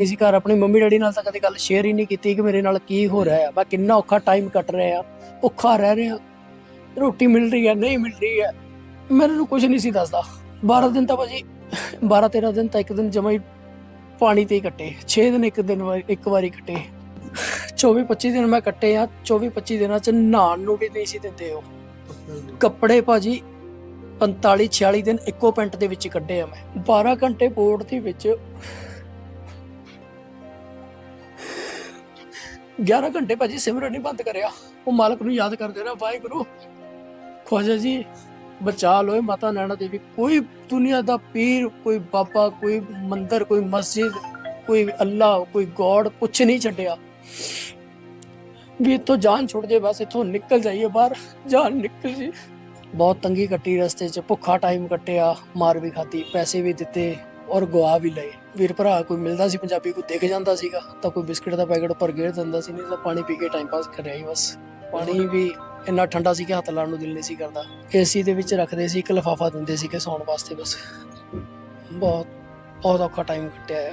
ਇਸ ਘਰ ਆਪਣੀ ਮੰਮੀ ਡੈਡੀ ਨਾਲ ਤਾਂ ਕਦੇ ਗੱਲ ਸ਼ੇਅਰ ਹੀ ਨਹੀਂ ਕੀਤੀ ਕਿ ਮੇਰੇ ਨਾਲ ਕੀ ਹੋ ਰਿਹਾ ਹੈ ਮੈਂ ਕਿੰਨਾ ਔਖਾ ਟਾਈਮ ਕੱਟ ਰਿਹਾ ਭੁੱਖਾ ਰਹਿ ਰਿਹਾ। ਰੋਟੀ ਮਿਲ ਰਹੀ ਹੈ, ਨਹੀਂ ਮਿਲ ਰਹੀ ਹੈ। ਮੈਨੂੰ ਕੁਝ ਨਹੀਂ ਸੀ ਦੱਸਦਾ। 12 ਦਿਨ ਤਾਂ ਭਾਜੀ 12 13 ਦਿਨ ਤਾਂ ਇੱਕ ਦਿਨ ਜਮਾ ਹੀ ਪਾਣੀ ਤੇ ਹੀ ਕੱਟੇ। 6 ਦਿਨ ਇੱਕ ਦਿਨ ਵਾਰੀ, ਇੱਕ ਵਾਰੀ ਕੱਟੇ। 24 25 ਦਿਨ ਮੈਂ ਕੱਟੇ ਆ। 24 25 ਦਿਨਾਂ ਚ ਨਹਾਉਣ ਨੂੰ ਵੀ ਨਹੀਂ ਸੀ ਦਿੰਦੇ ਉਹ। ਕੱਪੜੇ ਭਾਜੀ 45 46 ਦਿਨ ਇੱਕੋ ਪੈਂਟ ਦੇ ਵਿੱਚ ਕੱਢੇ ਆ ਮੈਂ। 12 ਘੰਟੇ ਬੋਰਡ ਦੇ ਵਿੱਚ 11 ਘੰਟੇ ਭਾਜੀ ਸਿਮਰਨ ਨਹੀਂ ਬੰਦ ਕਰਿਆ। ਉਹ ਮਾਲਕ ਨੂੰ ਯਾਦ ਕਰਦੇ ਰਿਹਾ, ਵਾਹਿਗੁਰੂ, ਖਵਾਜਾ ਜੀ, ਬਚਾ ਲੋਏ ਮਾਤਾ ਨੈਣਾ ਦੇਵੀ। ਕੋਈ ਦੁਨੀਆ ਦਾ ਪੀਰ, ਕੋਈ ਬਾਬਾ, ਕੋਈ ਮੰਦਰ, ਕੋਈ ਮਸਜਿਦ, ਕੋਈ ਅੱਲਾ, ਕੋਈ ਗੋਡ ਕੁਛ ਨਹੀਂ ਛੱਡਿਆ। ਵੀ ਇੱਥੋਂ ਜਾਨ ਛੁੱਟ ਜੇ ਬਸ ਇੱਥੋਂ ਨਿਕਲ ਜਾਈਏ ਬਾਹਰ, ਜਾਨ ਨਿਕਲ ਜੀ ਬਹੁਤ ਤੰਗੀ ਕੱਟੀ ਰਸਤੇ 'ਚ, ਭੁੱਖਾ ਟਾਈਮ ਕੱਟਿਆ, ਮਾਰ ਵੀ ਖਾਧੀ, ਪੈਸੇ ਵੀ ਦਿੱਤੇ। ਔਰ ਗਵਾ ਵੀ ਲਏ। ਵੀਰ ਭਰਾ, ਕੋਈ ਮਿਲਦਾ ਸੀ ਪੰਜਾਬੀ, ਕੋਈ ਦਿਖ ਜਾਂਦਾ ਸੀਗਾ, ਤਾਂ ਕੋਈ ਬਿਸਕਟ ਦਾ ਪੈਕਟ ਉੱਪਰ ਗੇਰ ਦਿੰਦਾ ਸੀ, ਨਹੀਂ ਤਾਂ ਪਾਣੀ ਪੀ ਕੇ ਟਾਈਮ ਪਾਸ ਕਰਿਆ ਹੀ ਬਸ। ਪਾਣੀ ਵੀ ਇੰਨਾ ਠੰਡਾ ਸੀ ਕਿ ਹੱਥ ਲਾਉਣ ਨੂੰ ਦਿਲ ਨਹੀਂ ਸੀ ਕਰਦਾ। ਏਸੀ ਦੇ ਵਿੱਚ ਰੱਖਦੇ ਸੀ, ਇੱਕ ਲਿਫਾਫਾ ਦਿੰਦੇ ਸੀ ਕਿ ਸੌਣ ਵਾਸਤੇ ਬਸ। ਬਹੁਤ ਬਹੁਤ ਔਖਾ ਟਾਈਮ ਕੱਟਿਆ ਆ।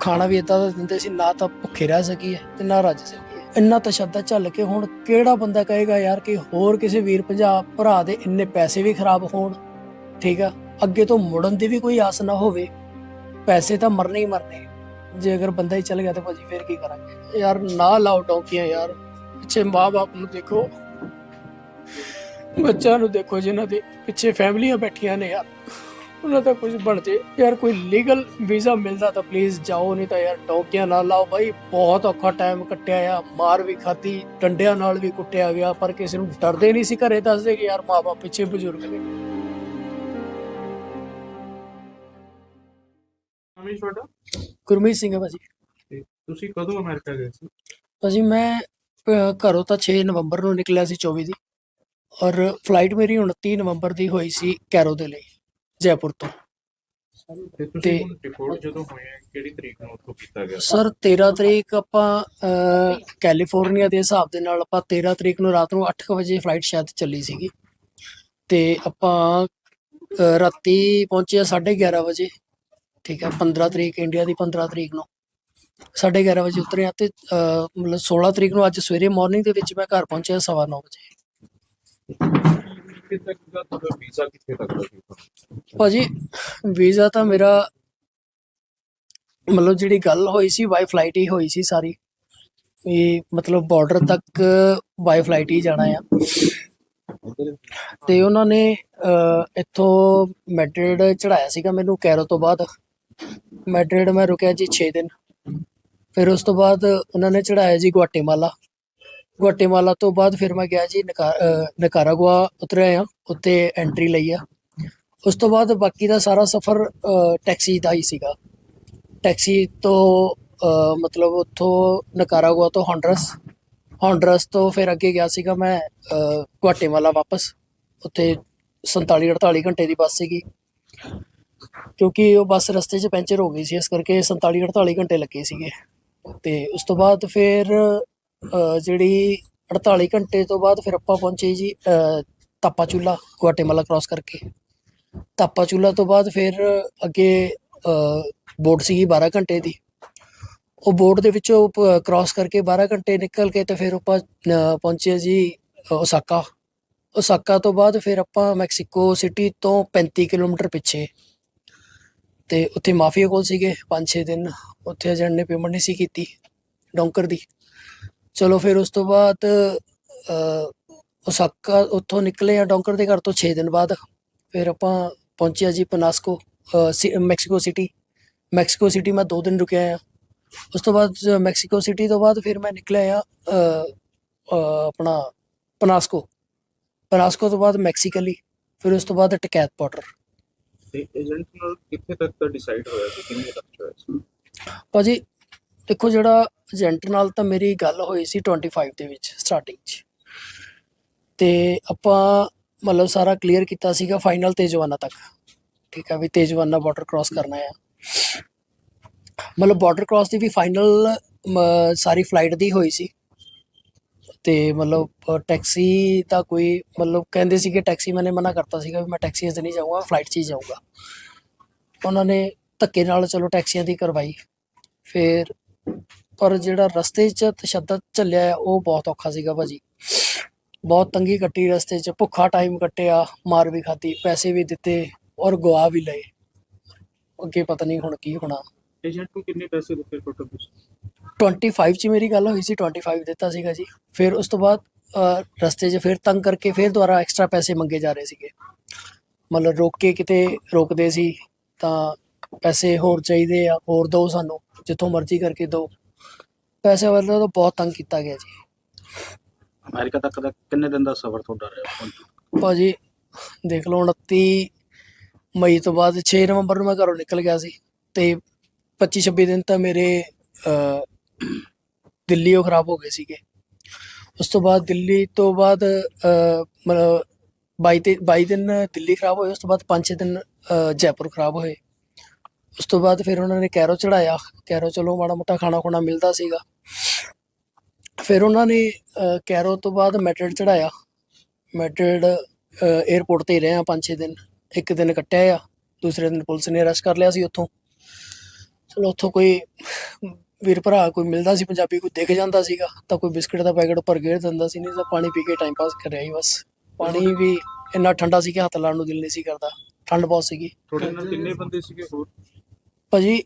ਖਾਣਾ ਵੀ ਇਦਾਂ ਦਾ ਦਿੰਦੇ ਸੀ, ਨਾ ਤਾਂ ਭੁੱਖੇ ਰਹਿ ਸਕੀਏ ਤੇ ਨਾ ਰੱਜ ਸਕੀਏ। ਇੰਨਾ ਤਸ਼ੱਦਦ ਝੱਲ ਕੇ ਹੁਣ ਕਿਹੜਾ ਬੰਦਾ ਕਹੇਗਾ ਯਾਰ ਕਿ ਹੋਰ ਕਿਸੇ ਵੀਰ ਪੰਜਾਬ ਭਰਾ ਦੇ ਇੰਨੇ ਪੈਸੇ ਵੀ ਖਰਾਬ ਹੋਣ, ਠੀਕ ਆ? ਅੱਗੇ ਤੋਂ ਮੁੜਨ ਦੀ ਵੀ ਕੋਈ ਆਸ ਨਾ ਹੋਵੇ। ਪੈਸੇ ਤਾਂ ਮਰਨੇ ਹੀ ਮਰਨੇ। ਜੇ ਅਗਰ ਬੰਦਾ ਹੀ ਚਲ ਗਿਆ ਤਾਂ ਭਾਜੀ ਫੇਰ ਕੀ ਕਰਾਂਗੇ? ਯਾਰ ਨਾ ਲਾਓ ਟੌਂਕੀਆਂ ਯਾਰ। ਪਿੱਛੇ ਮਾਂ-ਬਾਪ ਨੂੰ ਦੇਖੋ। ਬੱਚਿਆਂ ਨੂੰ ਦੇਖੋ ਜਿਨ੍ਹਾਂ ਦੇ ਪਿੱਛੇ ਫੈਮਲੀਆਂ ਬੈਠੀਆਂ ਨੇ ਯਾਰ। ਉਹਨਾਂ ਦਾ ਕੁਝ ਬਣ ਜੇ। ਯਾਰ ਕੋਈ ਲੀਗਲ ਵੀਜ਼ਾ ਮਿਲਦਾ ਤਾਂ ਪਲੀਜ਼ ਜਾਓ, ਨਹੀਂ ਤਾਂ ਯਾਰ ਟੌਂਕੀਆਂ ਨਾ ਲਾਓ ਬਾਈ ਬਹੁਤ ਔਖਾ ਟਾਈਮ ਕੱਟਿਆ ਆ। ਮਾਰ ਵੀ ਖਾਧੀ, ਡੰਡਿਆਂ ਨਾਲ ਵੀ ਕੁੱਟਿਆ ਗਿਆ। ਪਰ ਕਿਸੇ ਨੂੰ ਡਰਦੇ ਨਹੀਂ ਸੀ ਘਰੇ, ਦੱਸਦੇ ਕਿ ਯਾਰ ਮਾਪੇ ਪਿੱਛੇ ਬਜ਼ੁਰਗ ਨੇ। ਗੁਰਮੀਤ ਸਿੰਘ ਹੈ ਭਾਜੀ। ਤੇ ਤੁਸੀਂ ਕਦੋਂ ਅਮਰੀਕਾ ਗਏ ਸੀ? ਭਾਜੀ ਮੈਂ ਅਹ, ਘਰੋਂ ਤਾਂ 6 ਨਵੰਬਰ ਨੂੰ ਨਿਕਲਿਆ ਸੀ 24 ਦੀ। ਔਰ ਫਲਾਈਟ ਮੇਰੀ 29 ਨਵੰਬਰ ਦੀ ਹੋਈ ਸੀ ਕੈਰੋ ਦੇ ਲਈ ਜੈਪੁਰ ਤੋਂ। ਤੇ ਤੁਸੀਂ ਤੇ- ਹੁਣ ਡਿਪੋਰਟ ਜਦੋਂ ਹੋਏ ਆ, ਕਿਹੜੀ ਤਰੀਕ ਨੂੰ ਉੱਥੋਂ ਕੀਤਾ ਗਿਆ? ਸਰ 13 ਤਰੀਕ ਆਪਾਂ ਅਹ, ਕੈਲੀਫੋਰਨੀਆ ਦੇ ਹਿਸਾਬ ਦੇ ਨਾਲ ਆਪਾਂ 13 ਤਰੀਕ ਨੂੰ ਰਾਤ ਨੂੰ 8 ਵਜੇ ਫਲਾਈਟ ਸ਼ਾਇਦ ਚੱਲੀ ਸੀਗੀ। ਤੇ ਆਪਾਂ ਅਹ, ਰਾਤੀ ਪਹੁੰਚੇ 11:30 ਵਜੇ। ਠੀਕ ਹੈ 15 ਤਰੀਕ ਇੰਡੀਆ ਦੀ 15 ਤਰੀਕ ਨੂੰ। 11:30 ਵਜੇ ਉਤਰੇ ਆ ਤੇ ਮਤਲਬ 16 ਤਰੀਕ ਨੂੰ ਅੱਜ ਸਵੇਰੇ ਮਾਰਨਿੰਗ ਦੇ ਵਿੱਚ ਮੈਂ ਘਰ ਪਹੁੰਚਿਆ 9:30 ਵਜੇ। ਕਿੱਥੇ ਤੱਕ ਦਾ ਤੁਹਾਡਾ ਵੀਜ਼ਾ ਕਿੱਥੇ ਤੱਕ ਦਾ ਸੀ? ਭਾਜੀ ਵੀਜ਼ਾ ਤਾਂ ਮੇਰਾ ਮਤਲਬ ਜਿਹੜੀ ਗੱਲ ਹੋਈ ਸੀ ਬਾਈ ਫਲਾਈਟ ਹੀ ਹੋਈ ਸੀ ਸਾਰੀ। ਇਹ ਮਤਲਬ ਬਾਰਡਰ ਤੱਕ ਬਾਈ ਫਲਾਈਟ ਹੀ ਜਾਣਾ ਆ। ਤੇ ਉਹਨਾਂ ਨੇ ਇੱਥੋਂ ਮੈਡਰਿਡ ਚੜਾਇਆ ਸੀਗਾ ਮੈਨੂੰ ਕੈਰੋ ਤੋਂ ਬਾਅਦ। ਮੈਡਰਿਡ ਮੈਂ ਰੁਕਿਆ ਜੀ 6 ਦਿਨ। ਫਿਰ ਉਸ ਤੋਂ ਬਾਅਦ ਉਹਨਾਂ ਨੇ ਚੜਾਇਆ ਜੀ ਗੁਆਟੇਮਾਲਾ। ਗੁਆਟੇਮਾਲਾ ਤੋਂ ਬਾਅਦ ਫਿਰ ਮੈਂ ਗਿਆ ਜੀ ਨਿਕਾ- ਅਹ, ਨਿਕਾਰਾਗੁਆ ਉਤਰਿਆ ਆ ਉੱਤੇ ਐਂਟਰੀ ਲਈ ਆ। ਉਸ ਤੋਂ ਬਾਅਦ ਬਾਕੀ ਦਾ ਸਾਰਾ ਸਫ਼ਰ ਟੈਕਸੀ ਦਾ ਹੀ ਸੀਗਾ। ਟੈਕਸੀ ਤੋਂ ਮਤਲਬ ਉੱਥੋਂ ਨਕਾਰਾਗੁਆ ਤੋਂ ਹੌਂਡਰਸ। ਹੌਂਡਰਸ ਤੋਂ ਫਿਰ ਅੱਗੇ ਗਿਆ ਸੀਗਾ ਮੈਂ ਅ, ਗੁਆਟੇਮਾਲਾ ਵਾਪਸ। ਉੱਥੇ 47 48 ਘੰਟੇ ਦੀ ਬੱਸ ਸੀਗੀ। ਕਿਉਂਕਿ ਉਹ ਬੱਸ ਰਸਤੇ 'ਚ ਪੈਂਚਰ ਹੋ ਗਈ ਸੀ ਇਸ ਕਰਕੇ 47 48 ਘੰਟੇ ਲੱਗੇ ਸੀਗੇ। ਤੇ ਉਸ ਤੋਂ ਬਾਅਦ ਫਿਰ ਅ, ਜਿਹੜੀ 48 ਘੰਟੇ ਤੋਂ ਬਾਅਦ ਫਿਰ ਆਪਾਂ ਪਹੁੰਚੇ ਜੀ ਅ, ਤਾਪਾਚੂਲਾ ਗੁਆਟੇਮਾਲਾ ਕ੍ਰਾਸ ਕਰਕੇ। ਤਾਪਾਚੂਲਾ ਤੋਂ ਬਾਅਦ ਫਿਰ ਅੱਗੇ ਬੋਟ ਸੀਗੀ 12 ਘੰਟੇ ਦੀ। ਉਹ ਬੋਟ ਦੇ ਵਿੱਚੋਂ ਕ੍ਰਾਸ ਕਰਕੇ 12 ਘੰਟੇ ਨਿਕਲ ਕੇ ਤੇ ਫਿਰ ਆਪਾਂ ਅ, ਪਹੁੰਚੇ ਜੀ ਓਸਾਕਾ। ਓਸਾਕਾ ਤੋਂ ਬਾਅਦ ਫਿਰ ਆਪਾਂ ਮੈਕਸੀਕੋ ਸਿਟੀ ਤੋਂ 35 ਕਿਲੋਮੀਟਰ ਪਿੱਛੇ। ਤੇ ਉੱਥੇ ਮਾਫੀਆ ਕੋਲ ਸੀਗੇ 5-6 ਦਿਨ। ਉੱਥੇ ਏਜੰਟ ਨੇ ਪੇਮੈਂਟ ਨਹੀਂ ਸੀ ਕੀਤੀ, ਡੌਂਕਰ ਦੀ। ਚਲੋ ਫਿਰ ਉਸ ਤੋਂ ਬਾਅਦ ਉਸਾਕਾ ਉੱਥੋਂ ਨਿਕਲੇ ਆ ਡੌਂਕਰ ਦੇ ਘਰ ਤੋਂ 6 ਦਿਨ ਬਾਅਦ। ਫਿਰ ਆਪਾਂ ਪਹੁੰਚਿਆ ਜੀ ਪਨਾਸਕੋ ਸਿ- ਮੈਕਸੀਕੋ ਸਿਟੀ। ਮੈਕਸੀਕੋ ਸਿਟੀ ਮੈਂ 2 ਦਿਨ ਰੁਕਿਆ ਆ। ਉਸ ਤੋਂ ਬਾਅਦ ਮੈਕਸੀਕੋ ਸਿਟੀ ਤੋਂ ਬਾਅਦ ਫਿਰ ਮੈਂ ਨਿਕਲਿਆ ਆ ਆਪਣਾ ਪਨਾਸਕੋ। ਪਨਾਸਕੋ ਤੋਂ ਬਾਅਦ ਮੈਕਸੀਕਲੀ, ਫਿਰ ਉਸ ਤੋਂ ਬਾਅਦ ਟਕੈਤ ਬਾਰਡਰ। ਤੇ ਏਜੰਟ ਨਾਲ ਕਿੱਥੇ ਤੱਕ ਦਾ ਡਿਸਾਈਡ ਹੋਇਆ ਸੀ? ਕਿੰਨੇ ਤੱਕ ਹੋਇਆ ਸੀ? ਭਾਜੀ, ਦੇਖੋ ਜਿਹੜਾ ਏਜੰਟ ਨਾਲ ਤਾਂ ਮੇਰੀ ਗੱਲ ਹੋਈ ਸੀ 25 ਦੇ ਵਿੱਚ ਸਟਾਰਟਿੰਗ 'ਚ। ਤੇ ਆਪਾਂ ਮਤਲਬ ਸਾਰਾ ਕਲੀਅਰ ਕੀਤਾ ਸੀਗਾ ਫਾਈਨਲ ਤੇਜਵਾਨਾ ਤੱਕ। ਠੀਕ ਹੈ ਵੀ ਤੇਜਵਾਨਾ ਬਾਰਡਰ ਕ੍ਰਾਸ ਕਰਨਾ ਆ। ਮਤਲਬ ਬਾਰਡਰ ਕ੍ਰਾਸ ਦੀ ਵੀ ਫਾਈਨਲ ਸਾਰੀ ਫਲਾਈਟ ਦੀ ਹੋਈ ਸੀ। ਤੇ ਮਤਲਬ ਟੈਕਸੀ ਤਾਂ ਕੋਈ, ਮਤਲਬ ਕਹਿੰਦੇ ਸੀ ਕਿ ਟੈਕਸੀ ਮੈਨੇ ਮਨਾ ਕਰਤਾ ਸੀਗਾ ਵੀ ਮੈਂ ਟੈਕਸੀ 'ਚ ਨਹੀਂ ਜਾਊਂਗਾ ਫਲਾਈਟ 'ਚ ਹੀ ਜਾਊਂਗਾ। ਉਹਨਾਂ ਨੇ ਧੱਕੇ ਨਾਲ ਚਲੋ ਟੈਕਸੀਆਂ ਦੀ ਕਰਵਾਈ। ਫਿਰ, ਪਰ ਜਿਹੜਾ ਰਸਤੇ 'ਚ ਤਸ਼ੱਦਦ ਚੱਲਿਆ ਉਹ ਬਹੁਤ ਔਖਾ ਸੀਗਾ ਭਾਜੀ। ਬਹੁਤ ਤੰਗੀ ਕੱਟੀ ਰਸਤੇ 'ਚ, ਭੁੱਖਾ ਟਾਈਮ ਕੱਟਿਆ, ਮਾਰ ਵੀ ਖਾਧੀ, ਪੈਸੇ ਵੀ ਦਿੱਤੇ ਔਰ ਗਵਾ ਵੀ ਲਏ। ਅੱਗੇ ਪਤਾ ਨਹੀਂ ਹੁਣ ਕੀ ਹੋਣਾ। ਏਜੰਟ ਨੂੰ ਕਿੰਨੇ ਪੈਸੇ ਦਿੱਤੇ ਟੋਟਲ 25 ਚ ਮੇਰੀ ਗੱਲ ਹੋਈ ਸੀ 25 ਦਿੱਤਾ ਸੀਗਾ ਜੀ। ਫਿਰ ਉਸ ਤੋਂ ਬਾਅਦ ਰਸਤੇ 'ਚ ਫਿਰ ਤੰਗ ਕਰਕੇ ਫਿਰ ਦੁਬਾਰਾ ਐਕਸਟਰਾ ਪੈਸੇ ਮੰਗੇ ਜਾ ਰਹੇ ਸੀਗੇ। ਮਤਲਬ ਰੋਕ ਕੇ ਕਿਤੇ ਰੋਕਦੇ ਸੀ ਤਾਂ ਪੈਸੇ ਹੋਰ ਚਾਹੀਦੇ ਆ ਹੋਰ ਦਿਓ ਸਾਨੂੰ ਜਿੱਥੋਂ ਮਰਜ਼ੀ ਕਰਕੇ ਦਿਓ ਪੈਸੇ ਵੱਲੋਂ ਤਾਂ ਬਹੁਤ ਤੰਗ ਕੀਤਾ ਗਿਆ ਜੀ। ਅਮਰੀਕਾ ਤੱਕ ਦਾ ਕਿੰਨੇ ਦਿਨ ਦਾ ਸਫ਼ਰ ਤੁਹਾਡਾ ਰਿਹਾ? ਭਾਜੀ ਦੇਖ ਲਓ 29 ਮਈ ਤੋਂ ਬਾਅਦ 6 ਨਵੰਬਰ ਨੂੰ ਮੈਂ ਘਰੋਂ ਨਿਕਲ ਗਿਆ ਸੀ ਤੇ 25 26 ਦਿਨ ਤਾਂ ਮੇਰੇ ਦਿੱਲੀ ਉਹ ਖਰਾਬ ਹੋ ਗਏ ਸੀਗੇ। ਉਸ ਤੋਂ ਬਾਅਦ ਦਿੱਲੀ ਤੋਂ ਬਾਅਦ ਮਤਲਬ 22 ਤੇ 22 ਦਿਨ ਦਿੱਲੀ ਖਰਾਬ ਹੋਏ, ਉਸ ਤੋਂ ਬਾਅਦ 5-6 ਦਿਨ ਜੈਪੁਰ ਖਰਾਬ ਹੋਏ। ਉਸ ਤੋਂ ਬਾਅਦ ਫਿਰ ਉਹਨਾਂ ਨੇ ਕੈਰੋ ਚੜਾਇਆ ਕੈਰੋ ਚਲੋ ਮਾੜਾ ਮੋਟਾ ਖਾਣਾ ਖੁਣਾ ਮਿਲਦਾ ਸੀਗਾ। ਫਿਰ ਉਹਨਾਂ ਨੇ ਕੈਰੋ ਤੋਂ ਬਾਅਦ ਮੈਟਰਡ ਚੜਾਇਆ ਮੈਟਰਡ 에ਅਰਪੋਰਟ ਤੇ ਹੀ ਰਹੇ ਆ 5-6 ਦਿਨ। ਇੱਕ ਦਿਨ ਕੱਟਿਆ ਆ, ਦੂਸਰੇ ਦਿਨ ਪੁਲਿਸ ਨੇ ਅਰੈਸਟ ਕਰ ਲਿਆ ਸੀ ਉੱਥੋਂ। ਚਲੋ ਉੱਥੋਂ ਕੋਈ ਵੀਰ ਭਰਾ ਕੋਈ ਮਿਲਦਾ ਸੀ ਪੰਜਾਬੀ ਕੋਈ ਦਿਖ ਜਾਂਦਾ ਸੀਗਾ ਤਾਂ ਕੋਈ ਬਿਸਕਟ ਦਾ ਪੈਕਟ ਉੱਪਰ ਗੇਰ ਦਿੰਦਾ ਸੀ ਨਹੀਂ ਤਾਂ ਪਾਣੀ ਪੀ ਕੇ ਟਾਈਮ ਪਾਸ ਕਰਿਆ ਹੀ ਬਸ। ਪਾਣੀ ਵੀ ਇੰਨਾ ਠੰਡਾ ਸੀ ਕਿ ਹੱਥ ਲਾਉਣ ਨੂੰ ਦਿਲ ਨਹੀਂ ਸੀ ਕਰਦਾ ਠੰਡ ਬਹੁਤ ਸੀਗੀ। ਤੁਹਾਡੇ ਨਾਲ ਕਿੰਨੇ ਬੰਦੇ ਸੀਗੇ ਹੋਰ? ਭਾਜੀ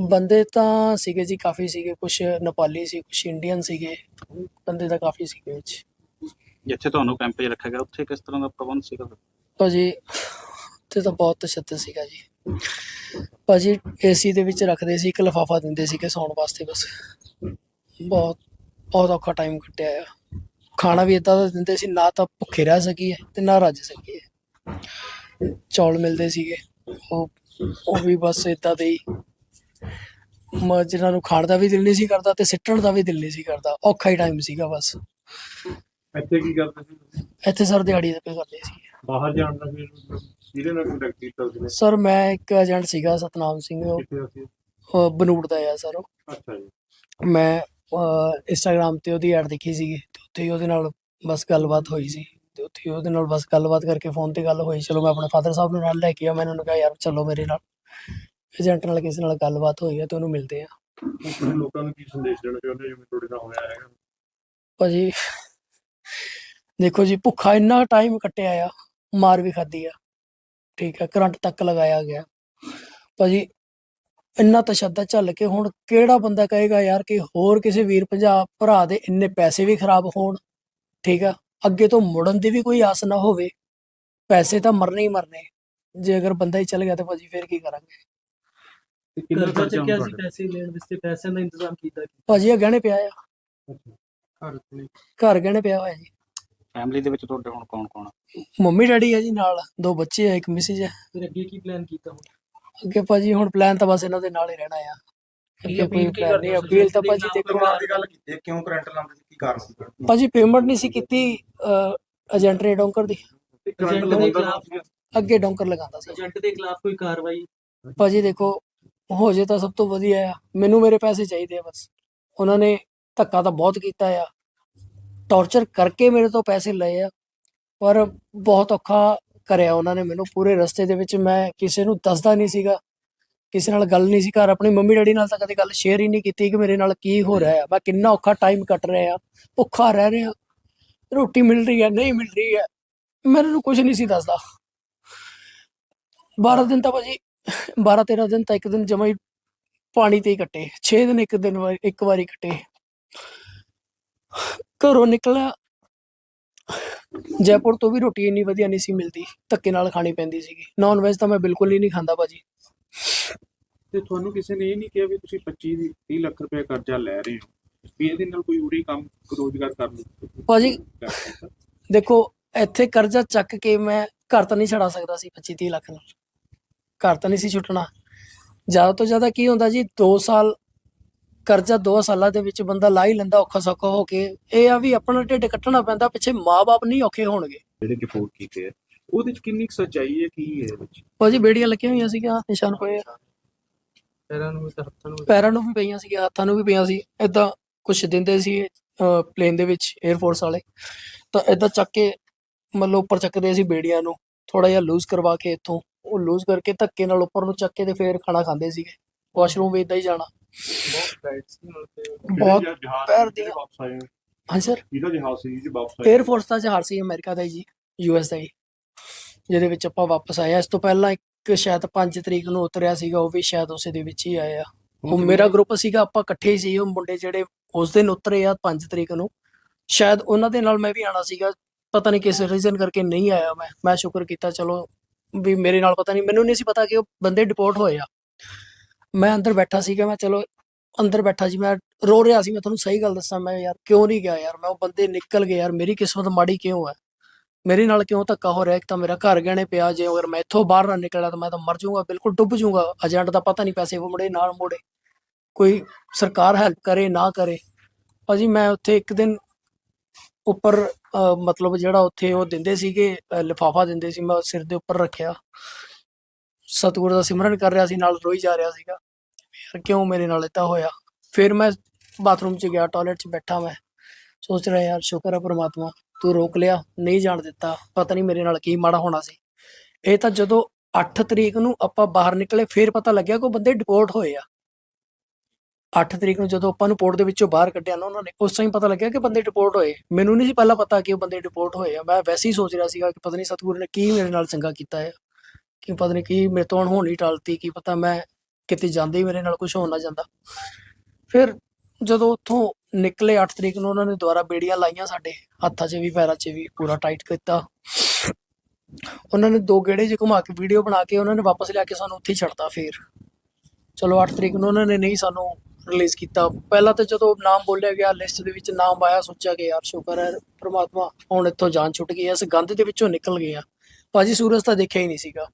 ਬੰਦੇ ਤਾਂ ਸੀਗੇ ਜੀ ਕਾਫੀ ਸੀਗੇ ਕੁਝ ਨੇਪਾਲੀ ਸੀ ਕੁਝ ਇੰਡੀਅਨ ਸੀਗੇ ਬੰਦੇ ਤਾਂ ਕਾਫੀ ਸੀਗੇ ਵਿੱਚ। ਜਿੱਥੇ ਤੁਹਾਨੂੰ ਕੈਂਪ 'ਚ ਰੱਖਿਆ ਗਿਆ ਉੱਥੇ ਕਿਸ ਤਰ੍ਹਾਂ ਦਾ ਪ੍ਰਬੰਧ ਸੀਗਾ? ਭਾਜੀ ਤੇ ਤਾਂ ਬਹੁਤ ਤਸ਼ੱਦਦ ਸੀਗਾ ਜੀ। ਭਾਜੀ ਏਸੀ ਦੇ ਵਿੱਚ ਰੱਖਦੇ ਸੀ ਇੱਕ ਲਿਫਾਫਾ ਦਿੰਦੇ ਸੀਗੇ ਸੌਣ ਵਾਸਤੇ ਬਸ। ਬਹੁਤ ਬਹੁਤ ਔਖਾ ਟਾਈਮ ਕੱਟਿਆ ਆ। ਖਾਣਾ ਵੀ ਇਦਾਂ ਦਾ ਦਿੰਦੇ ਸੀ ਨਾ ਤਾਂ ਭੁੱਖੇ ਰਹਿ ਸਕੀਏ ਤੇ ਨਾ ਰੱਜ ਸਕੀਏ। ਚੌਲ ਮਿਲਦੇ ਸੀਗੇ ਉਹ ਉਹ ਵੀ ਬਸ ਇਦਾਂ ਦੇ ਹੀ। ਮ ਜਿਹਨਾਂ ਨੂੰ ਖਾਣ ਦਾ ਵੀ ਦਿਲ ਨਹੀਂ ਸੀ ਕਰਦਾ ਤੇ ਸਿੱਟਣ ਦਾ ਵੀ ਦਿਲ ਨਹੀਂ ਸੀ ਕਰਦਾ ਔਖਾ ਹੀ ਟਾਈਮ ਸੀਗਾ ਬਸ। ਇੱਥੇ ਕੀ ਕਰਦੇ ਸੀ ਇੱਥੇ ਸਰ ਦਿਹਾੜੀ ਦੇ ਕਰਦੇ ਸੀ। ਬਾਹਰ ਜਾਣ ਦਾ ਫਿਰ ਕਿਹਦੇ ਨਾਲ ਕੰਟੈਕਟ ਕੀਤਾ ਉਸਨੇ? ਸਰ ਮੈਂ ਇੱਕ ਏਜੰਟ ਸੀਗਾ ਸਤਨਾਮ ਸਿੰਘ। ਉਹ ਕਿੱਥੇ ਅਸੀਂ ਅਹ ਬਨੂੜ ਦਾ ਆ ਸਰ ਉਹ। ਅੱਛਾ ਜੀ। ਮੈਂ ਇੰਸਟਾਗ੍ਰam ਤੇ ਉਹਦੀ ਐਡ ਦੇਖੀ ਸੀਗੀ ਤੇ ਉੱਥੇ ਹੀ ਉਹਦੇ ਨਾਲ ਬਸ ਗੱਲਬਾਤ ਹੋਈ ਸੀ। ਤੇ ਉੱਥੇ ਹੀ ਉਹਦੇ ਨਾਲ ਬਸ ਗੱਲਬਾਤ ਕਰਕੇ ਫੋਨ ਤੇ ਗੱਲ ਹੋਈ ਚਲੋ ਮੈਂ ਆਪਣੇ ਫਾਦਰ ਸਾਹਿਬ ਨੂੰ ਨਾਲ ਲੈ ਕੇ ਆ। ਮੈਂ ਇਹਨਾਂ ਨੂੰ ਕਿਹਾ ਯਾਰ ਚਲੋ ਮੇਰੇ ਨਾਲ। ਏਜੰਟ ਨਾਲ ਕਿਸੇ ਨਾਲ ਗੱਲਬਾਤ ਹੋਈ ਹੈ ਤੇ ਉਹਨੂੰ ਮਿਲਦੇ ਆ। ਤੁਸੀਂ ਲੋਕਾਂ ਨੂੰ ਕੀ ਸੰਦੇਸ਼ ਦੇਣਾ ਚਾਹੁੰਦੇ ਹੋ ਜਿਵੇਂ ਤੁਹਾਡੇ ਨਾਲ ਹੋਇਆ ਹੈਗਾ? ਭਾਜੀ ਦੇਖੋ ਜੀ ਭੁੱਖਾ ਇੰਨਾ ਟਾਈਮ ਕੱਟਿਆ ਆ ਮਾਰ ਵੀ ਖਾਧੀ ਆ। ਠੀਕ ਆ ਕਰੰਟ ਤੱਕ ਲਗਾਇਆ ਗਿਆ। ਭਾਜੀ ਇੰਨਾ ਤਸ਼ੱਦਦ ਚੱਲ ਕੇ ਹੁਣ ਕਿਹੜਾ ਬੰਦਾ ਕਹੇਗਾ ਯਾਰ ਕਿ ਹੋਰ ਕਿਸੇ ਵੀਰ ਪੰਜਾਬ ਭਰਾ ਦੇ ਇੰਨੇ ਪੈਸੇ ਵੀ ਖਰਾਬ ਹੋਣ ਠੀਕ ਆ? ਅੱਗੇ ਤੋਂ ਮੁੜਨ ਦੀ ਵੀ ਕੋਈ ਆਸ ਨਾ ਹੋਵੇ। ਪੈਸੇ ਤਾਂ ਮਰਨੇ ਹੀ ਮਰਨੇ। ਜੇ ਅਗਰ ਬੰਦਾ ਹੀ ਚਲ ਗਿਆ ਤਾਂ ਭਾਜੀ ਫੇਰ ਕੀ ਕਰਾਂਗੇ? ਕਰਜ਼ਾ ਚੱਕਿਆ ਸੀ ਪੈਸੇ ਲੈਣ ਵਾਸਤੇ ਪੈਸਿਆਂ ਦਾ ਇੰਤਜ਼ਾਮ ਕੀਤਾ ਭਾਜੀ ਇਹ ਗਹਿਣੇ ਪਿਆ ਆ। ਘਰ ਗਹਿਣੇ ਪਿਆ ਹੋਇਆ ਜੀ। ਫੈਮਿਲੀ ਦੇ ਵਿੱਚ ਤੁਹਾਡੇ ਹੁਣ ਕੌਣ ਕੌਣ ਆ? ਮੰਮੀ ਡੈਡੀ ਹੈ ਜੀ ਨਾਲ ਦੋ ਬੱਚੇ ਆ ਇੱਕ ਮਿਸਿਸ ਹੈ ਫਿਰ ਅੱਗੇ ਕੀ ਪਲਾਨ ਕੀਤਾ ਹੁਣ? ਅੱਗੇ ਭਾਜੀ ਹੁਣ ਪਲਾਨ ਤਾਂ ਬਸ ਇਹਨਾਂ ਦੇ ਨਾਲ ਹੀ ਰਹਿਣਾ ਆ। ਅੱਗੇ ਕੋਈ plan ਨਹੀਂ? ਅਪੀਲ ਤਾਂ ਭਾਜੀ ਦੇਖੋ ਪਰਿਵਾਰ ਦੀ ਗੱਲ ਕੀਤੀ ਕਿਉਂ ਕਰੰਟ ਲਾਉਂਦੇ ਸੀ ਕੀ ਕਾਰਨ ਸੀ? ਭਾਜੀ ਪੇਮੈਂਟ ਨਹੀਂ ਸੀ ਕੀਤੀ ਏਜੰਟ ਨੇ ਡੋਂਕਰ ਦੀ। ਏਜੰਟ ਖਿਲਾਫ। ਅੱਗੇ ਡੋਂਕਰ ਲਗਾਉਂਦਾ ਸੀ। ਏਜੰਟ ਦੇ ਖਿਲਾਫ ਕੋਈ ਕਾਰਵਾਈ? ਭਾਜੀ ਦੇਖੋ ਹੋ ਜੇ ਤਾਂ ਸਭ ਤੋਂ ਵਧੀਆ ਆ। ਮੈਨੂੰ ਮੇਰੇ ਪੈਸੇ ਚਾਹੀਦੇ ਆ ਬਸ। ਉਹਨਾਂ ਨੇ ਧੱਕਾ ਤਾਂ ਬਹੁਤ ਕੀਤਾ ਆ। ਟੌਰਚਰ ਕਰਕੇ ਮੇਰੇ ਤੋਂ ਪੈਸੇ ਲਏ ਆ, ਪਰ ਬਹੁਤ ਔਖਾ ਕਰਿਆ ਉਹਨਾਂ ਨੇ ਮੈਨੂੰ, ਪੂਰੇ ਰਸਤੇ ਦੇ ਵਿੱਚ ਮੈਂ ਕਿਸੇ ਨੂੰ ਦੱਸਦਾ ਨਹੀਂ ਸੀਗਾ, ਕਿਸੇ ਨਾਲ ਗੱਲ ਨਹੀਂ ਸੀ ਕਰ ਆਪਣੀ ਮੰਮੀ ਡੈਡੀ ਨਾਲ ਤਾਂ ਕਦੇ ਗੱਲ ਸ਼ੇਅਰ ਹੀ ਨਹੀਂ ਕੀਤੀ ਕਿ ਮੇਰੇ ਨਾਲ ਕੀ ਹੋ ਰਿਹਾ ਆ, ਮੈਂ ਕਿੰਨਾ ਔਖਾ ਟਾਈਮ ਕੱਟ ਰਿਹਾ ਭੁੱਖਾ ਰਹਿ ਰਿਹਾ, ਰੋਟੀ ਮਿਲ ਰਹੀ ਹੈ, ਨਹੀਂ ਮਿਲ ਰਹੀ ਹੈ ਮੈਨੂੰ ਨੂੰ ਕੁਝ ਨਹੀਂ ਸੀ ਦੱਸਦਾ। 12 ਦਿਨ ਤਾਂ ਭਾਜੀ 12 13 ਦਿਨ ਤਾਂ ਇੱਕ ਦਿਨ ਜਮਾ ਹੀ ਪਾਣੀ ਤੇ ਹੀ ਕੱਟੇ 6 ਦਿਨ ਇੱਕ ਦਿਨ ਵਾਰੀ, ਇੱਕ ਵਾਰੀ ਕੱਟੇ। ਘਰੋਂ ਨਿਕਲਿਆ। ਜੈਪੁਰ ਤੋਂ ਵੀ ਰੋਟੀ ਇੰਨੀ ਵਧੀਆ ਨਹੀਂ ਸੀ ਮਿਲਦੀ ਧੱਕੇ ਨਾਲ ਖਾਣੀ ਪੈਂਦੀ ਸੀਗੀ। ਨਾਨ ਵੈਜ ਤਾਂ ਮੈਂ ਬਿਲਕੁਲ ਹੀ ਨਹੀਂ ਖਾਂਦਾ ਭਾਜੀ। ਤੇ ਤੁਹਾਨੂੰ ਕਿਸੇ ਨੇ ਇਹ ਨਹੀਂ ਕਿਹਾ ਵੀ ਤੁਸੀਂ 25 ਦੀ 30 ਲੱਖ ਰੁਪਏ ਕਰਜ਼ਾ ਲੈ ਰਹੇ ਹੋ ਵੀ ਇਹਦੇ ਨਾਲ ਕੋਈ ਉਰੇ ਕੰਮ ਰੋਜ਼ਗਾਰ ਕਰ ਲਓ ਭਾਜੀ ਦੇਖੋ ਇੱਥੇ ਕਰਜ਼ਾ ਚੱਕ ਕੇ ਮੈਂ ਘਰ ਤਾਂ ਨਹੀਂ ਛੜਾ ਸਕਦਾ ਸੀ 25 30 ਲੱਖ ਨਾਲ ਘਰ ਤਾਂ ਨਹੀਂ ਸੀ ਛੁੱਟਣਾ। ਜ਼ਿਆਦਾ ਤੋਂ ਜ਼ਿਆਦਾ ਕੀ ਹੁੰਦਾ ਜੀ 2 ਸਾਲ ਕਰਜ਼ਾ 2 ਸਾਲਾਂ ਦੇ ਵਿੱਚ ਬੰਦਾ ਲਾ ਹੀ ਲੈਂਦਾ ਔਖਾ ਸੌਖਾ ਹੋ ਕੇ। ਇਹ ਆ ਵੀ ਆਪਣਾ ਢਿੱਡ ਕੱਟਣਾ ਪੈਂਦਾ ਪਿੱਛੇ ਮਾਪੇ ਨਹੀਂ ਔਖੇ ਹੋਣਗੇ। ਜਿਹੜੇ ਰਿਪੋਰਟ ਕੀਤੇ ਆ ਉਹਦੇ ਚ ਕਿੰਨੀ ਕੁ ਸੱਚਾਈ ਹੈ ਕੀ ਹੈ ਇਹਦੇ ਵਿੱਚ? ਭਾਜੀ ਬੇੜੀਆਂ ਲੱਗੀਆਂ ਹੋਈਆਂ ਸੀਗੀਆਂ ਨਿਸ਼ਾਨ ਪਏ ਆ। ਪੈਰਾਂ ਨੂੰ ਤੇ ਹੱਥਾਂ ਨੂੰ ਪੈਰਾਂ ਨੂੰ ਵੀ ਪਈਆਂ ਸੀਗੀਆਂ ਹੱਥਾਂ ਨੂੰ ਵੀ ਪਈਆਂ ਸੀ। ਇਦਾਂ ਕੁਝ ਦਿੰਦੇ ਸੀ ਪਲੇਨ ਦੇ ਵਿੱਚ 에ਅਰ ਫੋਰਸ ਵਾਲੇ। ਤਾਂ ਇਦਾਂ ਚੱਕ ਕੇ ਮਤਲਬ ਉੱਪਰ ਚੱਕਦੇ ਸੀ ਬੇੜੀਆਂ ਨੂੰ। ਥੋੜਾ ਜਿਹਾ ਲੂਜ਼ ਕਰਵਾ ਕੇ ਇੱਥੋਂ। ਉਹ ਲੂਜ਼ ਕਰਕੇ ਧੱਕੇ ਨਾਲ ਉੱਪਰ ਨੂੰ ਚੱਕ ਕੇ ਤੇ ਫੇਰ ਖਾਣਾ ਖਾਂਦੇ ਸੀਗੇ। ਵਾਸ਼ਰੂਮ ਵੀ ਏਦਾਂ ਹੀ ਜਾਣਾ। ਬਹੁਤ ਪੈਰ ਵਾਪਸ ਆਏ ਹਾਂ ਸਰ। ਇਹਦਾ ਜਹਾਜ਼ ਸੀ ਜੀ ਵਾਪਸ ਆਏ 에ਅਰ ਫੋਰਸ ਦਾ ਜਹਾਜ਼ ਸੀ ਅਮਰੀਕਾ ਦਾ ਜੀ ਯੂਐਸ ਦਾ ਜੀ ਜਿਹਦੇ ਵਿੱਚ ਆਪਾਂ ਵਾਪਸ ਆਏ ਆ। ਇਸ ਤੋਂ ਪਹਿਲਾਂ ਇੱਕ ਸ਼ਾਇਦ 5 ਤਰੀਕ ਨੂੰ ਉਤਰਿਆ ਸੀਗਾ ਉਹ ਵੀ ਸ਼ਾਇਦ ਉਸੇ ਦੇ ਵਿੱਚ ਹੀ ਆਇਆ ਉਹ ਮੇਰਾ ਗਰੁੱਪ ਸੀਗਾ ਆਪਾਂ ਇਕੱਠੇ ਸੀ ਉਹ ਮੁੰਡੇ ਜਿਹੜੇ ਉਸ ਦਿਨ ਉਤਰੇ ਆ 5 ਤਰੀਕ ਨੂੰ। ਸ਼ਾਇਦ ਉਹਨਾਂ ਦੇ ਨਾਲ ਮੈਂ ਵੀ ਆਣਾ ਸੀਗਾ। ਪਤਾ ਨਹੀਂ ਕਿਸ ਰੀਜ਼ਨ ਕਰਕੇ ਨਹੀਂ ਆਇਆ ਮੈਂ। ਮੈਂ ਸ਼ੁਕਰ ਕੀਤਾ ਚਲੋ ਵੀ ਮੇਰੇ ਨਾਲ ਪਤਾ ਨਹੀਂ ਮੈਨੂੰ ਨਹੀਂ ਸੀ ਪਤਾ ਕਿ ਉਹ ਬੰਦੇ ਡਿਪੋਰਟ ਹੋਏ ਆ। ਮੈਂ ਅੰਦਰ ਬੈਠਾ ਸੀਗਾ, ਮੈਂ ਚਲੋ ਅੰਦਰ ਬੈਠਾ ਸੀ, ਮੈਂ ਰੋ ਰਿਹਾ ਸੀ, ਮੈਂ ਤੁਹਾਨੂੰ ਸਹੀ ਗੱਲ ਦੱਸਾਂ, ਮੈਂ ਯਾਰ ਕਿਉਂ ਨਹੀਂ ਗਿਆ ਯਾਰ, ਮੈਂ ਉਹ ਬੰਦੇ ਨਿਕਲ ਗਏ ਯਾਰ, ਮੇਰੀ ਕਿਸਮਤ ਮਾੜੀ ਕਿਉਂ ਹੈ ਮੇਰੇ ਨਾਲ ਕਿਉਂ ਧੱਕਾ ਹੋ ਰਿਹਾ? ਇੱਕ ਤਾਂ ਮੇਰਾ ਘਰ ਗਹਿਣੇ ਪਿਆ, ਜੇ ਅਗਰ ਮੈਂ ਇੱਥੋਂ ਬਾਹਰ ਨਾ ਨਿਕਲਿਆ ਤਾਂ ਮੈਂ ਤਾਂ ਮਰ ਜਾਊਂਗਾ, ਬਿਲਕੁਲ ਡੁੱਬ ਜਾਊਂਗਾ ਏਜੰਟ ਦਾ ਪਤਾ ਨਹੀਂ ਪੈਸੇ ਮੁੜੇ ਨਾਲ ਮੁੜੇ, ਕੋਈ ਸਰਕਾਰ ਹੈਲਪ ਕਰੇ, ਨਾ ਕਰੇ। ਭਾਜੀ ਮੈਂ ਉੱਥੇ ਇੱਕ ਦਿਨ ਉੱਪਰ ਮਤਲਬ ਜਿਹੜਾ ਉੱਥੇ ਉਹ ਦਿੰਦੇ ਸੀਗੇ ਲਿਫਾਫਾ ਦਿੰਦੇ ਸੀ, ਮੈਂ ਸਿਰ ਦੇ ਉੱਪਰ ਰੱਖਿਆ। ਸਤਿਗੁਰ ਦਾ ਸਿਮਰਨ ਕਰ ਰਿਹਾ ਸੀ, ਨਾਲ ਰੋਈ ਜਾ ਰਿਹਾ ਸੀਗਾ। ਯਾਰ ਕਿਉਂ ਮੇਰੇ ਨਾਲ ਏਦਾਂ ਹੋਇਆ? ਫਿਰ ਮੈਂ ਬਾਥਰੂਮ 'ਚ ਗਿਆ ਟਾਇਲਟ 'ਚ ਬੈਠਾ ਮੈਂ। ਸੋਚ ਰਿਹਾ, ਯਾਰ, ਸ਼ੁਕਰ ਹੈ ਪ੍ਰਮਾਤਮਾ, ਤੂੰ ਰੋਕ ਲਿਆ, ਨਹੀਂ ਜਾਣ ਦਿੱਤਾ। ਪਤਾ ਨਹੀਂ ਮੇਰੇ ਨਾਲ ਕੀ ਮਾੜਾ ਹੋਣਾ ਸੀ। ਇਹ ਤਾਂ ਜਦੋਂ 8 ਤਰੀਕ ਨੂੰ ਆਪਾਂ ਬਾਹਰ ਨਿਕਲੇ, ਫਿਰ ਪਤਾ ਲੱਗਿਆ ਕਿ ਉਹ ਬੰਦੇ ਡਿਪੋਰਟ ਹੋਏ ਆ। 8 ਤਰੀਕ ਨੂੰ ਜਦੋਂ ਆਪਾਂ ਨੂੰ ਪੋਰਟ ਦੇ ਵਿੱਚੋਂ ਬਾਹਰ ਕੱਢਿਆ ਨਾ ਉਹਨਾਂ ਨੇ, ਉਸ ਟਾਈਮ ਪਤਾ ਲੱਗਿਆ ਕਿ ਬੰਦੇ ਡਿਪੋਰਟ ਹੋਏ। ਮੈਨੂੰ ਨਹੀਂ ਸੀ ਪਹਿਲਾਂ ਪਤਾ ਕਿ ਉਹ ਬੰਦੇ ਡਿਪੋਰਟ ਹੋਏ ਆ। ਮੈਂ ਵੈਸੇ ਹੀ ਸੋਚ ਰਿਹਾ ਸੀਗਾ ਕਿ ਪਤਾ ਨਹੀਂ ਸਤਿਗੁਰੂ ਨੇ ਕੀ ਮੇਰੇ ਨਾਲ ਚੰਗਾ ਕੀਤਾ ਹੈ ਕਿ ਪਤਾ ਨਹੀਂ ਕੀ ਮੇਰੇ ਤੋਂ ਹੋਣੀ ਟਾਲਤੀ, ਕੀ ਪਤਾ ਮੈਂ ਕਿਤੇ ਜਾਂਦੇ ਹੀ ਮੇਰੇ ਨਾਲ ਕੁਝ ਹੋਣ ਨਾ ਜਾਂਦਾ। ਫਿਰ ਜਦੋਂ ਉੱਥੋਂ ਨਿਕਲੇ 8 ਤਰੀਕ ਨੂੰ ਉਹਨਾਂ ਨੇ ਦੁਬਾਰਾ ਬੇੜੀਆਂ ਲਾਈਆਂ ਸਾਡੇ ਹੱਥਾਂ 'ਚ ਵੀ, ਪੈਰਾਂ 'ਚ ਵੀ, ਪੂਰਾ ਟਾਈਟ ਕੀਤਾ। ਉਹਨਾਂ ਨੇ ਦੋ ਗੇੜੇ 'ਚ ਘੁਮਾ ਕੇ ਵੀਡੀਓ ਬਣਾ ਕੇ ਉਹਨਾਂ ਨੇ ਵਾਪਸ ਲਿਆ ਕੇ ਸਾਨੂੰ ਉੱਥੇ ਹੀ ਛੱਡਤਾ ਫੇਰ। ਚਲੋ 8 ਤਰੀਕ ਨੂੰ ਉਹਨਾਂ ਨੇ ਨਹੀਂ ਸਾਨੂੰ ਰਿਲੀਜ਼ ਕੀਤਾ। ਪਹਿਲਾਂ ਤਾਂ ਜਦੋਂ ਨਾਮ ਬੋਲਿਆ ਗਿਆ ਲਿਸਟ ਦੇ ਵਿੱਚ ਨਾਮ ਆਇਆ, ਸੋਚਿਆ ਕਿ ਯਾਰ ਸ਼ੁਕਰ ਹੈ, ਪ੍ਰਮਾਤਮਾ ਹੁਣ ਇੱਥੋਂ ਜਾਨ ਛੁੱਟ ਗਈ ਹੈ, ਇਸ ਗੰਦ ਦੇ ਵਿੱਚੋਂ ਨਿਕਲ ਗਏ ਆ। ਭਾਜੀ ਸੂਰਜ ਤਾਂ ਦੇਖਿਆ ਹੀ ਨਹੀਂ ਸੀਗਾ।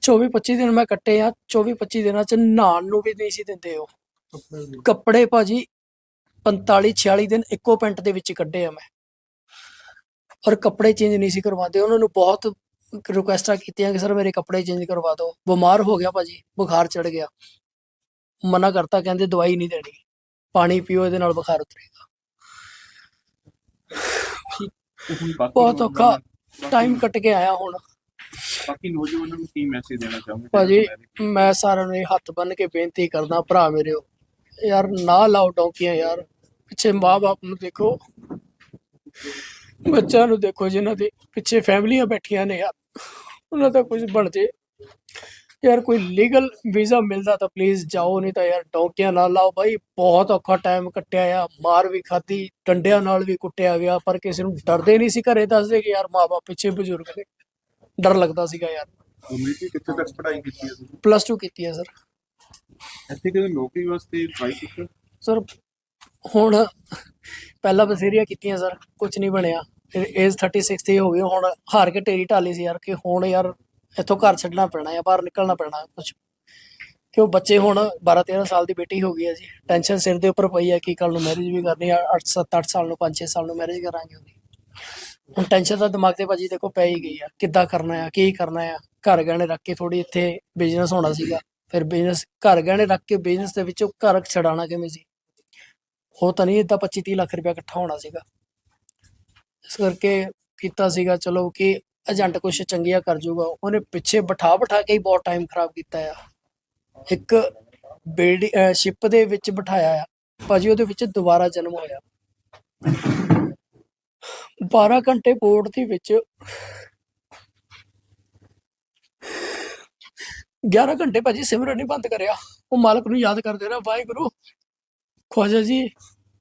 24 25 ਦਿਨ ਮੈਂ ਕੱਟੇ ਆ 24 25 ਦਿਨਾਂ ਚ ਨਹਾਉਣ ਨੂੰ ਵੀ ਨਹੀਂ ਸੀ ਦਿੰਦੇ ਉਹ। ਕੱਪੜੇ ਭਾਜੀ 45 46 ਦਿਨ ਇੱਕੋ ਪੈਂਟ ਦੇ ਵਿੱਚ ਕੱਢੇ ਆ ਮੈਂ। ਔਰ ਕੱਪੜੇ ਚੇਂਜ ਨਹੀਂ ਸੀ ਕਰਵਾਉਂਦੇ ਉਹਨਾਂ ਨੂੰ ਬਹੁਤ ਰਿਕੁਐਸਟਾਂ ਕੀਤੀਆਂ ਕਿ ਸਰ ਮੇਰੇ ਕੱਪੜੇ ਚੇਂਜ ਕਰਵਾ ਦਿਓ। ਬਿਮਾਰ ਹੋ ਗਿਆ ਭਾਜੀ ਬੁਖਾਰ ਚੜ ਗਿਆ। ਮਨਾ ਕਰਤਾ ਕਹਿੰਦੇ ਦਵਾਈ ਨਹੀਂ ਦੇਣੀ ਪਾਣੀ ਪੀਓ ਇਹਦੇ ਨਾਲ ਬੁਖਾਰ ਉਤਰੇਗਾ। ਬਾਕੀ ਬਹੁਤ ਔਖਾ ਟਾਈਮ ਕੱਟ ਕੇ ਆਇਆ ਹੁਣ। ਬਾਕੀ ਨੌਜਵਾਨਾਂ ਨੂੰ ਕੀ ਮੈਸੇਜ ਦੇਣਾ ਚਾਹੁੰਦੇ ਭਾਜੀ ਮੈਂ ਸਾਰਿਆਂ ਨੂੰ ਇਹ ਹੱਥ ਬੰਨ ਕੇ ਬੇਨਤੀ ਕਰਦਾ ਭਰਾ ਮੇਰਿਓ ਯਾਰ ਨਾ ਲਾਓ ਡੌਂਕੀਆਂ ਯਾਰ ਪਿੱਛੇ ਮਾਂ-ਬਾਪ ਨੂੰ ਦੇਖੋ। ਬੱਚਿਆਂ ਨੂੰ ਦੇਖੋ ਜਿਨ੍ਹਾਂ ਦੇ ਪਿੱਛੇ ਫੈਮਲੀਆਂ ਬੈਠੀਆਂ ਨੇ ਯਾਰ ਉਹਨਾਂ ਦਾ ਕੁਝ ਬਣ ਜੇ। ਯਾਰ ਕੋਈ ਲੀਗਲ ਵੀਜ਼ਾ ਮਿਲਦਾ ਤਾਂ ਪਲੀਜ਼ ਜਾਓ ਨਹੀਂ ਤਾਂ ਯਾਰ ਡੌਂਕੀਆਂ ਨਾ ਲਾਓ ਭਾਈ ਬਹੁਤ ਔਖਾ ਟਾਈਮ ਕੱਟਿਆ ਆ। ਮਾਰ ਵੀ ਖਾਧੀ ਡੰਡਿਆਂ ਨਾਲ ਵੀ ਕੁੱਟਿਆ ਗਿਆ ਪਰ ਕਿਸੇ ਨੂੰ ਡਰਦੇ ਨਹੀਂ ਸੀ ਘਰੇ। ਦੱਸਦੇ ਕਿ ਯਾਰ ਮਾਂ-ਬਾਪ ਪਿੱਛੇ ਬਜ਼ੁਰਗ ਨੇ। ਡਰ ਲੱਗਦਾ ਸੀਗਾ ਯਾਰ। ਸੀ ਕਿੱਥੇ ਤੱਕ ਪੜ੍ਹਾਈ ਕੀਤੀ ਹੈ ਤੁਸੀਂ? ਪਲੱਸ 2 ਕੀਤੀ ਹੈ ਸਰ। ਇੱਥੇ ਕਿਤੇ ਨੌਕਰੀ ਵਾਸਤੇ ਟਰਾਈ ਕੀਤਾ? ਸਰ ਹੁਣ ਪਹਿਲਾਂ ਬਥੇਰੀਆਂ ਕੀਤੀਆਂ ਸਰ। ਕੁਝ ਨਹੀਂ ਬਣਿਆ। ਫਿਰ ਏਜ 36 ਤੇ ਹੋ ਗਈ। ਹੁਣ ਹਾਰ ਕੇ ਢੇਰੀ ਢਾਲੀ ਸੀ ਯਾਰ ਕਿ ਹੁਣ ਯਾਰ ਇੱਥੋਂ ਘਰ ਛੱਡਣਾ ਪੈਣਾ ਹੈ ਬਾਹਰ ਨਿਕਲਣਾ ਪੈਣਾ ਕੁਝ ਉਹ ਬੱਚੇ ਹੁਣ 12 13 ਸਾਲ ਦੀ ਬੇਟੀ ਹੋ ਗਈ ਹੈ ਜੀ। ਟੈਨਸ਼ਨ ਸਿਰ ਦੇ ਉੱਪਰ ਪਈ ਹੈ ਕਿ ਕੱਲ ਨੂੰ ਮੈਰਿਜ ਵੀ ਕਰਨੀ ਹੈ 8 7 8 ਸਾਲ ਨੂੰ 5 6 ਸਾਲ ਨੂੰ ਮੈਰਿਜ ਕਰਾਂਗੇ ਉਹਦੀ। ਹੁਣ ਟੈਨਸ਼ਨ ਤਾਂ ਦਿਮਾਗ ਤੇ ਭਾਜੀ ਦੇਖੋ ਪੈ ਹੀ ਗਈ ਆ, ਕਿੱਦਾਂ ਕਰਨਾ ਆ, ਕੀ ਕਰਨਾ ਆ। ਘਰ ਗਹਿਣੇ ਰੱਖ ਕੇ ਥੋੜੀ ਇੱਥੇ ਬਿਜ਼ਨਸ ਹੋਣਾ ਸੀਗਾ। ਫਿਰ ਬਿਜ਼ਨਸ ਘਰ ਗਹਿਣੇ ਰੱਖ ਕੇ ਬਿਜ਼ਨਸ ਦੇ ਵਿੱਚੋਂ ਘਰ ਛਡਾਣਾ ਕਿਵੇਂ ਸੀ? ਉਹ ਤਾਂ ਨਹੀਂ ਇਦਾਂ 25 30 ਲੱਖ ਰੁਪਇਆ ਇਕੱਠਾ ਹੋਣਾ ਸੀਗਾ। ਇਸ ਕਰਕੇ ਕੀਤਾ ਸੀਗਾ, ਚਲੋ ਕਿ ਏਜੰਟ ਕੁਛ ਚੰਗੀਆਂ ਕਰ ਜਾਊਗਾ। ਉਹਨੇ ਪਿੱਛੇ ਬਿਠਾ ਬਿਠਾ ਕੇ ਹੀ ਬਹੁਤ ਟਾਈਮ ਖਰਾਬ ਕੀਤਾ ਆ। ਇੱਕ ਬਿਲਡਿੰਗ ਸ਼ਿਪ ਦੇ ਵਿੱਚ ਬਿਠਾਇਆ ਆ। ਭਾਜੀ ਉਹਦੇ ਵਿੱਚ ਦੁਬਾਰਾ ਜਨਮ ਹੋਇਆ। 12 ਘੰਟੇ ਬੋਰਡ ਦੇ ਵਿੱਚ 11 ਘੰਟੇ ਭਾਜੀ ਸਿਮਰਨ ਨਹੀਂ ਬੰਦ ਕਰਿਆ। ਉਹ ਮਾਲਕ ਨੂੰ ਯਾਦ ਕਰਦੇ ਰਿਹਾ, ਵਾਹਿਗੁਰੂ, ਖਵਾਜਾ ਜੀ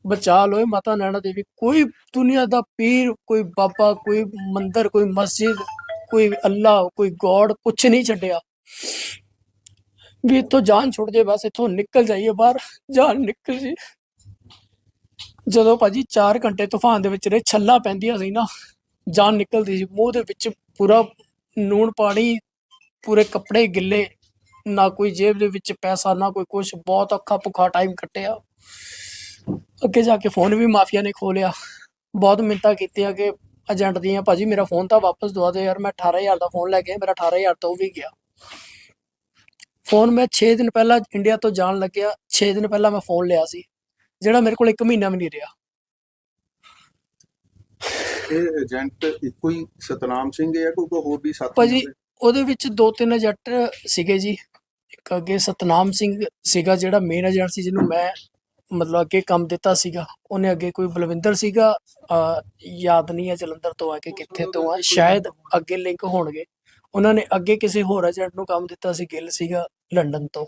ਬਚਾ ਲੋਏ ਮਾਤਾ ਨੈਣਾ ਦੇਵੀ। ਕੋਈ ਦੁਨੀਆ ਦਾ ਪੀਰ, ਕੋਈ ਬਾਬਾ, ਕੋਈ ਮੰਦਰ, ਕੋਈ ਮਸਜਿਦ, ਕੋਈ ਅੱਲਾ, ਕੋਈ ਗੋਡ ਕੁਛ ਨਹੀਂ ਛੱਡਿਆ। ਵੀ ਇੱਥੋਂ ਜਾਨ ਛੁੱਟ ਜੇ ਬਸ ਇੱਥੋਂ ਨਿਕਲ ਜਾਈਏ ਬਾਹਰ, ਜਾਨ ਨਿਕਲ ਜੀ ਜਦੋਂ ਭਾਜੀ 4 ਘੰਟੇ ਤੂਫਾਨ ਦੇ ਵਿੱਚ ਰਹੇ, ਛੱਲਾ ਪੈਂਦੀਆਂ ਸੀ ਨਾ, ਜਾਨ ਨਿਕਲਦੀ ਸੀ। ਮੂੰਹ ਦੇ ਵਿੱਚ ਪੂਰਾ ਨੂਣ ਪਾਣੀ, ਪੂਰੇ ਕੱਪੜੇ ਗਿੱਲੇ, ਨਾ ਕੋਈ ਜੇਬ ਦੇ ਵਿੱਚ ਪੈਸਾ, ਨਾ ਕੋਈ ਕੁਝ ਬਹੁਤ ਔਖਾ ਭੁੱਖਾ ਟਾਈਮ ਕੱਟਿਆ। ਅੱਗੇ ਜਾ ਕੇ ਫੋਨ ਵੀ ਮਾਫੀਆ ਨੇ ਖੋ ਲਿਆ ਬਹੁਤ ਮਿੰਤਾ ਕੀਤੀਆਂ ਕਿ ਏਜੰਟ ਦੀਆਂ ਭਾਜੀ ਮੇਰਾ ਫੋਨ ਤਾਂ ਵਾਪਸ ਦਵਾ ਦਿਓ ਯਾਰ ਮੈਂ 18000 ਦਾ ਫੋਨ ਲੈ ਕੇ ਮੇਰਾ 18000 ਤਾਂ ਉਹ ਵੀ ਗਿਆ। ਫੋਨ ਮੈਂ 6 ਦਿਨ ਪਹਿਲਾਂ ਇੰਡੀਆ ਤੋਂ ਜਾਣ ਲੱਗਿਆ 6 ਦਿਨ ਪਹਿਲਾਂ ਮੈਂ ਫੋਨ ਲਿਆ ਸੀ ਜਿਹੜਾ ਮੇਰੇ ਕੋਲ 1 ਮਹੀਨਾ ਵੀ ਨਹੀਂ ਰਿਹਾ। ਇਹ ਏਜੰਟ ਇੱਕੋ ਹੀ ਸਤਨਾਮ ਸਿੰਘ ਹੈ ਕੋਈ ਹੋਰ ਵੀ ਸਾਥੀ ਭਾਜੀ? ਉਹਦੇ ਵਿੱਚ ਦੋ ਤਿੰਨ ਏਜੰਟ ਸੀਗੇ ਜੀ। ਇੱਕ ਅੱਗੇ ਸਤਨਾਮ ਸਿੰਘ ਸੀਗਾ ਜਿਹੜਾ ਮੇਨ ਏਜੰਟ ਸੀ ਜਿਹਨੂੰ ਮੈਂ ਮਤਲਬ ਅੱਗੇ ਕੰਮ ਦਿੱਤਾ ਸੀਗਾ ਉਹਨੇ ਅੱਗੇ ਕੋਈ ਬਲਵਿੰਦਰ ਸੀਗਾ ਅਹ ਯਾਦ ਨਹੀਂ ਹੈ ਜਲੰਧਰ ਤੋਂ ਆ ਕੇ ਕਿੱਥੇ ਤੋਂ ਆ ਸ਼ਾਇਦ ਅੱਗੇ ਲਿੰਕ ਹੋਣਗੇ। ਉਹਨਾਂ ਨੇ ਅੱਗੇ ਕਿਸੇ ਹੋਰ ਏਜੰਟ ਨੂੰ ਕੰਮ ਦਿੱਤਾ ਸੀ ਗਿੱਲ ਸੀਗਾ ਲੰਡਨ ਤੋਂ।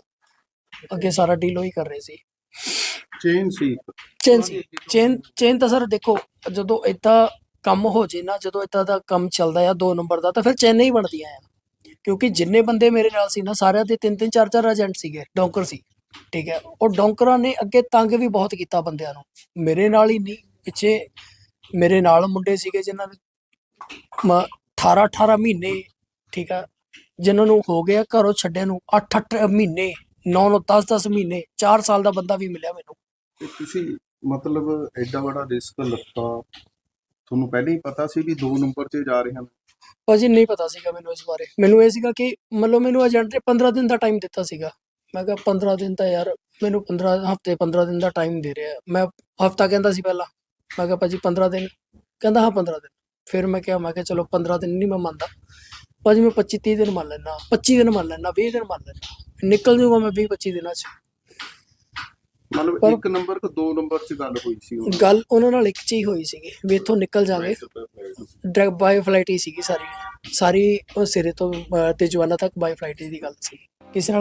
ਅੱਗੇ ਸਾਰਾ ਡੀਲ ਉਹੀ ਕਰ ਰਹੇ ਸੀ। ਚੇਨ ਸੀ। ਚੇਨ ਸੀ। ਚੇਨ ਚੇਨ ਤਾਂ ਸਰ ਦੇਖੋ ਜਦੋਂ ਏਦਾਂ ਕੰਮ ਹੋ ਜੇ ਨਾ ਜਦੋਂ ਏਦਾਂ ਦਾ ਕੰਮ ਚੱਲਦਾ ਆ ਦੋ ਨੰਬਰ ਦਾ ਤਾਂ ਫਿਰ ਚੇਨ ਹੀ ਬਣਦੀਆਂ ਆ। ਕਿਉਂਕਿ ਜਿੰਨੇ ਬੰਦੇ ਮੇਰੇ ਨਾਲ ਸੀ ਨਾ ਸਾਰਿਆਂ ਦੇ ਤਿੰਨ ਤਿੰਨ ਚਾਰ ਚਾਰ ਏਜੰਟ ਸੀਗੇ ਡੌਂਕਰ ਸੀ। ਠੀਕ ਹੈ। ਉਹ ਡੌਂਕਰਾਂ ਨੇ ਅੱਗੇ ਤੰਗ ਵੀ ਬਹੁਤ ਕੀਤਾ ਬੰਦਿਆਂ ਨੂੰ। ਮੇਰੇ ਨਾਲ ਹੀ ਨਹੀਂ ਪਿੱਛੇ ਮੇਰੇ ਨਾਲ ਮੁੰਡੇ ਸੀਗੇ ਜਿਨ੍ਹਾਂ ਨੇ 18 18 ਮਹੀਨੇ ਠੀਕ ਆ ਜਿਨ੍ਹਾਂ ਨੂੰ ਹੋ ਗਿਆ ਘਰੋਂ ਛੱਡਿਆ ਨੂੰ 8 8 ਮਹੀਨੇ 9 9 10 10 ਮਹੀਨੇ 4 ਸਾਲ ਦਾ ਬੰਦਾ ਵੀ ਮਿਲਿਆ ਮੈਨੂੰ। ਤੇ ਤੁਸੀਂ ਮਤਲਬ ਐਡਾ ਵੱਡਾ ਰਿਸਕ ਲੱਤਾ। ਤੁਹਾਨੂੰ ਪਹਿਲਾਂ ਹੀ ਪਤਾ ਸੀ ਵੀ ਦੋ ਨੰਬਰ 'ਤੇ ਜਾ ਰਹੇ ਹਨ ਭਾਜੀ ਨਹੀਂ ਪਤਾ ਸੀਗਾ ਮੈਨੂੰ ਇਸ ਬਾਰੇ। ਮੈਨੂੰ ਇਹ ਸੀਗਾ ਕਿ ਮਤਲਬ ਮੈਨੂੰ ਏਜੰਟ ਨੇ 15 ਦਿਨ ਦਾ ਟਾਈਮ ਦਿੱਤਾ ਸੀਗਾ। ਮੈਂ ਕਿਹਾ 15 ਦਿਨ ਤਾਂ ਯਾਰ ਮੈਨੂੰ 15 ਹਫ਼ਤੇ 15 ਦਿਨ ਦਾ ਟਾਈਮ ਦੇ ਰਿਹਾ। ਮੈਂ ਹਫਤਾ ਕਹਿੰਦਾ ਸੀ ਪਹਿਲਾਂ। ਮੈਂ ਕਿਹਾ ਭਾਜੀ 15 ਦਿਨ। ਕਹਿੰਦਾ ਹਾਂ 15 ਦਿਨ। ਫਿਰ ਮੈਂ ਕਿਹਾ ਮੈਂ ਕਿਹਾ ਚਲੋ 15 ਦਿਨ ਨਹੀਂ ਮੈਂ ਮੰਨਦਾ। ਭਾਜੀ ਮੈਂ 25 30 ਦਿਨ ਮੰਨ ਲੈਣਾ 25 ਦਿਨ ਮੰਨ ਲੈਣਾ 20 ਦਿਨ ਮੰਨ ਲੈਣਾ ਨਿਕਲ ਜਾਊਗਾ ਮੈਂ 20 25 ਦਿਨਾਂ 'ਚ। ਮਤਲਬ ਇੱਕ ਨੰਬਰ ਤੋਂ ਦੋ ਨੰਬਰ 'ਚ ਗੱਲ ਹੋਈ ਸੀ ਗੱਲ ਉਹਨਾਂ ਨਾਲ ਇੱਕ ਚੀਜ਼ ਹੋਈ ਸੀਗੀ। ਵੀ ਇੱਥੋਂ ਨਿਕਲ ਜਾਗੇ ਡਾਇਰੈਕਟ ਬਾਈ ਫਲਾਈਟ ਹੀ ਸੀਗੀ ਸਾਰੀ। ਸਾਰੀ ਉਹ ਸਿਰੇ ਤੋਂ ਤੇ ਜਵਾਨਾ ਤੱਕ ਬਾਈ ਫਲਾਈਟ ਦੀ ਗੱਲ ਸੀ। ਕਿਸੇ ਨਾਲ